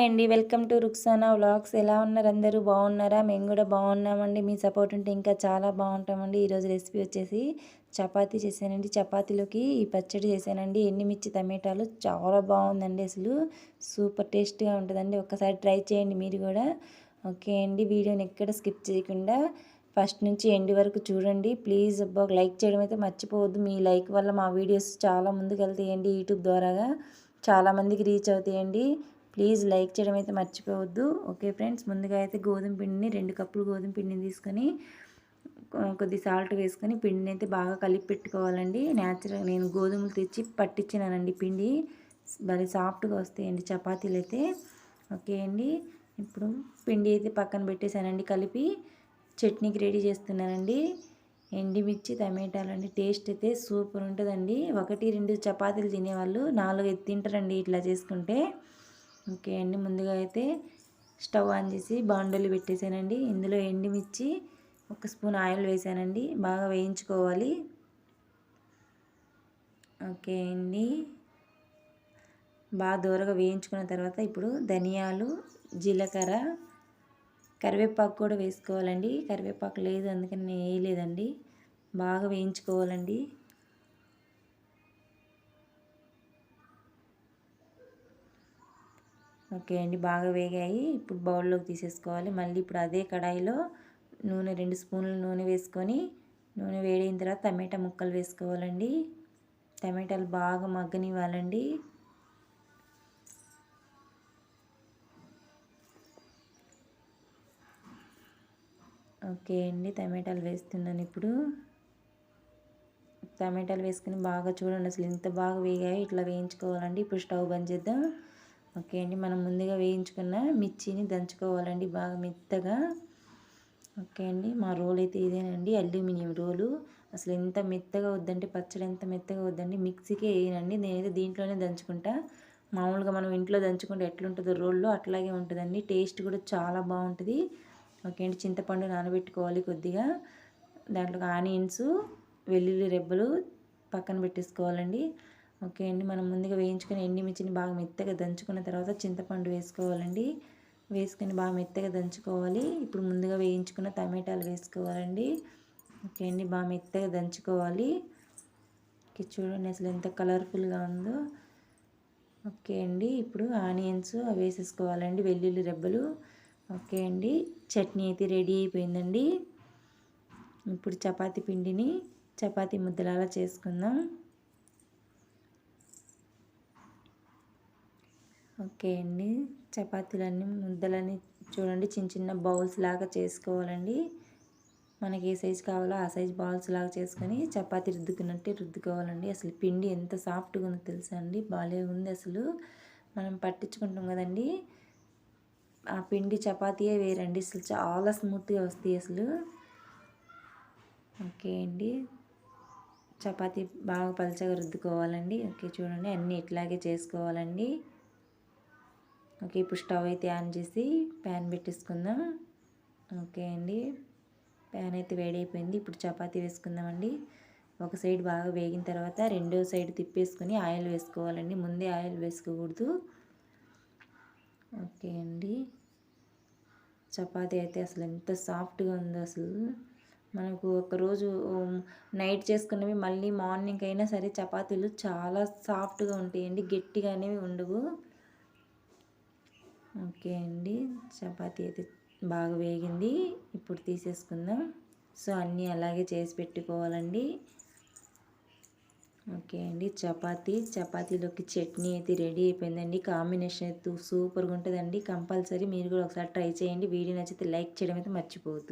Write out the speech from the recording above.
Hi అండి. Welcome to Ruksana vlogs. ఎలా ఉన్నారు అందరూ? బాగున్నారా? మేము కూడా బాగున్నామండి. మీ సపోర్ట్ ఉంటే ఇంకా చాలా బాగుంటామండి. ఈరోజు రెసిపీ వచ్చేసి చపాతీ చేశానండి. చపాతీలోకి ఈ పచ్చడి చేశానండి. ఎండిమిర్చి టమాటాలు చాలా బాగుందండి అసలు. సూపర్ టేస్ట్గా ఉంటుందండి. ఒక్కసారి ట్రై చేయండి మీరు కూడా. ఓకే అండి. వీడియోని ఎక్కడ స్కిప్ చేయకుండా ఫస్ట్ నుంచి ఎండ్ వరకు చూడండి. ప్లీజ్ బాగా లైక్ చేయడం అయితే మర్చిపోవద్దు. మీ లైక్ వల్ల మా వీడియోస్ చాలా ముందుకు వెళ్తాయండి యూట్యూబ్ ద్వారాగా. చాలామందికి రీచ్ అవుతాయండి. ప్లీజ్ లైక్ చేయడం అయితే మర్చిపోవద్దు. ఓకే ఫ్రెండ్స్ ముందుగా అయితే గోధుమ పిండిని రెండు కప్పులు గోధుమ పిండిని తీసుకొని కొద్ది సాల్ట్ వేసుకొని పిండిని అయితే బాగా కలిపి పెట్టుకోవాలండి. న్యాచురల్ నేను గోధుమలు తెచ్చి పట్టించినానండి పిండి. భలే సాఫ్ట్గా వస్తాయండి చపాతీలు అయితే. ఓకే అండి. ఇప్పుడు పిండి అయితే పక్కన పెట్టేశానండి కలిపి. చట్నీకి రెడీ చేస్తున్నానండి. ఎండిమిర్చి టమాటాలు అండి. టేస్ట్ అయితే సూపర్ ఉంటుందండి. ఒకటి రెండు చపాతీలు తినేవాళ్ళు నాలుగు తింటారండి ఇట్లా చేసుకుంటే. ఓకే అండి ముందుగా అయితే స్టవ్ ఆన్ చేసి బాండలు పెట్టేశానండి. ఇందులో ఎండిమిర్చి ఒక స్పూన్ ఆయిల్ వేసానండి బాగా వేయించుకోవాలి. ఓకే అండి బాగా దూరగా వేయించుకున్న తర్వాత ఇప్పుడు ధనియాలు జీలకర్ర కరివేపాకు కూడా వేసుకోవాలండి. కరివేపాకు లేదు అందుకని నేను వేయలేదండి. బాగా వేయించుకోవాలండి. ఓకే అండి బాగా వేగాయి. ఇప్పుడు బౌల్లోకి తీసేసుకోవాలి. మళ్ళీ ఇప్పుడు అదే కడాయిలో నూనె రెండు స్పూన్లు నూనె వేసుకొని నూనె వేడిన తర్వాత టమాటా ముక్కలు వేసుకోవాలండి. టమాటాలు బాగా మగ్గనివ్వాలండి. ఓకే అండి టమాటాలు వేస్తున్నాను ఇప్పుడు. టమాటాలు వేసుకుని బాగా చూడండి అసలు ఎంత బాగా వేగాయో ఇట్లా వేయించుకోవాలండి. ఇప్పుడు స్టవ్ బంద్ చేద్దాం. ఓకే అండి మనం ముందుగా వేయించుకున్న మిర్చిని దంచుకోవాలండి బాగా మెత్తగా. ఓకే అండి మా రోల్ అయితే ఇదేనండి అల్యూమినియం రోలు. అసలు ఎంత మెత్తగా వద్దంటే పచ్చడి ఎంత మెత్తగా వద్దండి మిక్సీకే వేయనండి. నేనైతే దీంట్లోనే దంచుకుంటా. మామూలుగా మనం ఇంట్లో దంచుకుంటే ఎట్లుంటుందో రోల్లో అట్లాగే ఉంటుందండి. టేస్ట్ కూడా చాలా బాగుంటుంది. ఓకే అండి చింతపండు నానబెట్టుకోవాలి కొద్దిగా. దాంట్లో ఆనియన్స్ వెల్లుల్లి రెబ్బలు పక్కన పెట్టేసుకోవాలండి. ఓకే అండి. మనం ముందుగా వేయించుకుని ఎండిమిర్చిని బాగా మెత్తగా దంచుకున్న తర్వాత చింతపండు వేసుకోవాలండి. వేసుకొని బాగా మెత్తగా దంచుకోవాలి. ఇప్పుడు ముందుగా వేయించుకున్న టమాటాలు వేసుకోవాలండి. ఓకే అండి. బాగా మెత్తగా దంచుకోవాలి. చూడండి అసలు ఎంత కలర్ఫుల్గా ఉందో. ఓకే అండి. ఇప్పుడు ఆనియన్స్ అవి వేసేసుకోవాలండి. వెల్లుల్లి రెబ్బలు. ఓకే అండి. చట్నీ అయితే రెడీ అయిపోయిందండి. ఇప్పుడు చపాతీ పిండిని చపాతీ ముద్దలాగా చేసుకుందాం. ఓకే అండి. చపాతీలన్నీ ముద్దలన్నీ చూడండి. చిన్న చిన్న బౌల్స్ లాగా చేసుకోవాలండి. మనకి ఏ సైజు కావాలో ఆ సైజ్ బౌల్స్ లాగా చేసుకొని చపాతీ రుద్దుకున్నట్టే రుద్దుకోవాలండి. అసలు పిండి ఎంత సాఫ్ట్గా ఉందో తెలుసా అండి? బాగా ఉంది అసలు. మనం పట్టించుకుంటాం కదండి. ఆ పిండి చపాతీయే వేరండి. అసలు చాలా స్మూత్గా వస్తాయి అసలు. ఓకే అండి. చపాతీ బాగా పలచగా రుద్దుకోవాలండి. ఓకే చూడండి. అన్నీ ఇట్లాగే చేసుకోవాలండి. ఓకే ఇప్పుడు స్టవ్ అయితే ఆన్ చేసి ప్యాన్ పెట్టేసుకుందాం. ఓకే అండి. ప్యాన్ అయితే వేడైపోయింది. ఇప్పుడు చపాతీ వేసుకుందామండి. ఒక సైడ్ బాగా వేగిన తర్వాత రెండో సైడ్ తిప్పేసుకొని ఆయిల్ వేసుకోవాలండి. ముందే ఆయిల్ వేసుకోకూడదు. ఓకే అండి. చపాతీ అయితే అసలు ఎంత సాఫ్ట్గా ఉందో అసలు. మనకు ఒకరోజు నైట్ చేసుకున్నవి మళ్ళీ మార్నింగ్ అయినా సరే చపాతీలు చాలా సాఫ్ట్గా ఉంటాయండి. గట్టిగా అనేవి ఉండవు. ఓకే అండి. చపాతీ అయితే బాగా వేగింది. ఇప్పుడు తీసేసుకుందాం. సో అన్నీ అలాగే చేసి పెట్టుకోవాలండి. ఓకే అండి. చపాతీ చపాతీలోకి చట్నీ అయితే రెడీ అయిపోయిందండి. కాంబినేషన్ అయితే సూపర్గా ఉంటుందండి. కంపల్సరీ మీరు కూడా ఒకసారి ట్రై చేయండి. వీడియో నచ్చితే లైక్ చేయడం అయితే మర్చిపోవద్దు.